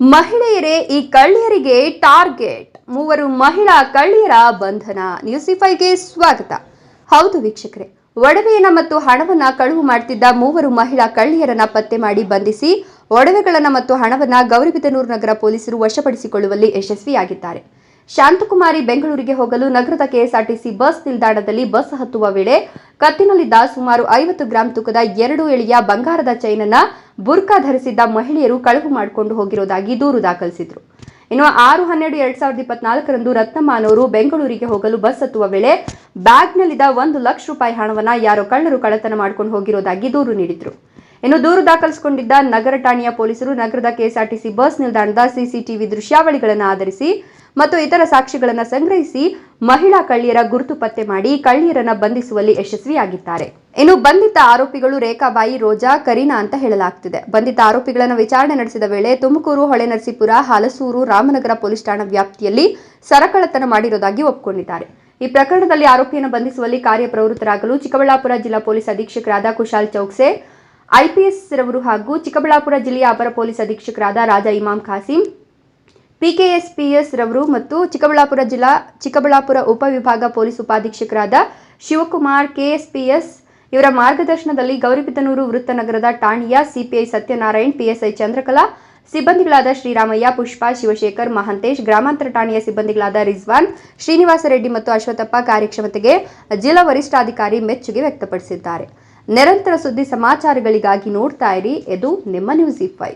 ಮಹಿಳೆಯರೇ, ಈ ಕಳ್ಳಿಯರಿಗೆ ಟಾರ್ಗೆಟ್. ಮೂವರು ಮಹಿಳಾ ಕಳ್ಳಿಯರ ಬಂಧನ. ನ್ಯೂಸಿಫೈಗೆ ಸ್ವಾಗತ. ಹೌದು ವೀಕ್ಷಕರೇ, ಒಡವೆಯನ್ನ ಮತ್ತು ಹಣವನ್ನ ಕಳುವು ಮಾಡ್ತಿದ್ದ ಮೂವರು ಮಹಿಳಾ ಕಳ್ಳಿಯರನ್ನ ಪತ್ತೆ ಮಾಡಿ ಬಂಧಿಸಿ, ಒಡವೆಗಳನ್ನ ಮತ್ತು ಹಣವನ್ನ ಗೌರಿಬಿದನೂರು ನಗರ ಪೊಲೀಸರು ವಶಪಡಿಸಿಕೊಳ್ಳುವಲ್ಲಿ ಯಶಸ್ವಿಯಾಗಿದ್ದಾರೆ. ಶಾಂತಕುಮಾರಿ ಬೆಂಗಳೂರಿಗೆ ಹೋಗಲು ನಗರದ ಕೆಎಸ್ಆರ್ಟಿಸಿ ಬಸ್ ನಿಲ್ದಾಣದಲ್ಲಿ ಬಸ್ ಹತ್ತುವ ವೇಳೆ ಕತ್ತಿನಲ್ಲಿದ್ದ ಸುಮಾರು ಐವತ್ತು ಗ್ರಾಂ ತೂಕದ ಎರಡು ಎಳೆಯ ಬಂಗಾರದ ಚೈನನ್ನ ಬುರ್ಕಾ ಧರಿಸಿದ್ದ ಮಹಿಳೆಯರು ಕಳವು ಮಾಡಿಕೊಂಡು ಹೋಗಿರುವುದಾಗಿ ದೂರು ದಾಖಲಿಸಿದ್ರು. ಇನ್ನು ಆರು ಹನ್ನೆರಡು ಎರಡ್ ಸಾವಿರದ ಇಪ್ಪತ್ನಾಲ್ಕರಂದು ರತ್ನಮ್ಮ ಅನ್ನೋರು ಬೆಂಗಳೂರಿಗೆ ಹೋಗಲು ಬಸ್ ಹತ್ತುವ ವೇಳೆ ಬ್ಯಾಗ್ನಲ್ಲಿದ್ದ ಒಂದು ಲಕ್ಷ ರೂಪಾಯಿ ಹಣವನ್ನ ಯಾರೋ ಕಳ್ಳರು ಕಳ್ಳತನ ಮಾಡ್ಕೊಂಡು ಹೋಗಿರೋದಾಗಿ ದೂರು ನೀಡಿದ್ರು. ಇನ್ನು ದೂರು ದಾಖಲಿಸಿಕೊಂಡಿದ್ದ ನಗರ ಠಾಣೆಯ ಪೊಲೀಸರು ನಗರದ ಕೆಎಸ್ಆರ್ಟಿಸಿ ಬಸ್ ನಿಲ್ದಾಣದ ಸಿಸಿಟಿವಿ ದೃಶ್ಯಾವಳಿಗಳನ್ನು ಆಧರಿಸಿ ಮತ್ತು ಇತರ ಸಾಕ್ಷಿಗಳನ್ನು ಸಂಗ್ರಹಿಸಿ ಮಹಿಳಾ ಕಳ್ಳಿಯರ ಗುರುತು ಪತ್ತೆ ಮಾಡಿ ಕಳ್ಳಿಯರನ್ನ ಬಂಧಿಸುವಲ್ಲಿ ಯಶಸ್ವಿಯಾಗಿದ್ದಾರೆ. ಇನ್ನು ಬಂಧಿತ ಆರೋಪಿಗಳು ರೇಖಾಬಾಯಿ, ರೋಜಾ, ಕರೀನಾ ಅಂತ ಹೇಳಲಾಗ್ತಿದೆ. ಬಂಧಿತ ಆರೋಪಿಗಳನ್ನು ವಿಚಾರಣೆ ನಡೆಸಿದ ವೇಳೆ ತುಮಕೂರು ಹೊಳೆನರಸೀಪುರ ಹಲಸೂರು, ರಾಮನಗರ ಪೊಲೀಸ್ ಠಾಣಾ ವ್ಯಾಪ್ತಿಯಲ್ಲಿ ಸರಕಳತನ ಮಾಡಿರುವುದಾಗಿ ಒಪ್ಪಿಕೊಂಡಿದ್ದಾರೆ ಈ ಪ್ರಕರಣದಲ್ಲಿ ಆರೋಪಿಯನ್ನು ಬಂಧಿಸುವಲ್ಲಿ ಕಾರ್ಯಪ್ರವೃತ್ತರಾಗಲು ಚಿಕ್ಕಬಳ್ಳಾಪುರ ಜಿಲ್ಲಾ ಪೊಲೀಸ್ ಅಧೀಕ್ಷಕರಾದ ಕುಶಾಲ್ ಚೌಕ್ಸೆ ಐಪಿಎಸ್ ರವರು ಹಾಗೂ ಚಿಕ್ಕಬಳ್ಳಾಪುರ ಜಿಲ್ಲೆಯ ಅಪರ ಪೊಲೀಸ್ ಅಧೀಕ್ಷಕರಾದ ರಾಜಾ ಇಮಾಮ್ ಖಾಸಿಂ ಪಿಕೆಎಸ್ಪಿಎಸ್ ರವರು ಮತ್ತು ಚಿಕ್ಕಬಳ್ಳಾಪುರ ಜಿಲ್ಲಾ ಚಿಕ್ಕಬಳ್ಳಾಪುರ ಉಪವಿಭಾಗ ಪೊಲೀಸ್ ಉಪಾಧೀಕ್ಷಕರಾದ ಶಿವಕುಮಾರ್ ಕೆಎಸ್ಪಿಎಸ್, ಇವರ ಮಾರ್ಗದರ್ಶನದಲ್ಲಿ ಗೌರಿಬಿದನೂರು ವೃತ್ತನಗರದ ಠಾಣೆಯ ಸಿಪಿಐ ಸತ್ಯನಾರಾಯಣ್, ಪಿಎಸ್ಐ ಚಂದ್ರಕಲಾ, ಸಿಬ್ಬಂದಿಗಳಾದ ಶ್ರೀರಾಮಯ್ಯ, ಪುಷ್ಪಾ, ಶಿವಶೇಖರ್, ಮಹಂತೇಶ್, ಗ್ರಾಮಾಂತರ ಠಾಣೆಯ ಸಿಬ್ಬಂದಿಗಳಾದ ರಿಜ್ವಾನ್, ಶ್ರೀನಿವಾಸ ರೆಡ್ಡಿ ಮತ್ತು ಅಶ್ವಥಪ್ಪ ಕಾರ್ಯಕ್ಷಮತೆಗೆ ಜಿಲ್ಲಾ ವರಿಷ್ಠಾಧಿಕಾರಿ ಮೆಚ್ಚುಗೆ ವ್ಯಕ್ತಪಡಿಸಿದ್ದಾರೆ. ನಿರಂತರ ಸುದ್ದಿ ಸಮಾಚಾರಗಳಿಗಾಗಿ ನೋಡ್ತಾ ಇರಿ. ಇದು ನಿಮ್ಮ ನ್ಯೂಸ್ ಫೈ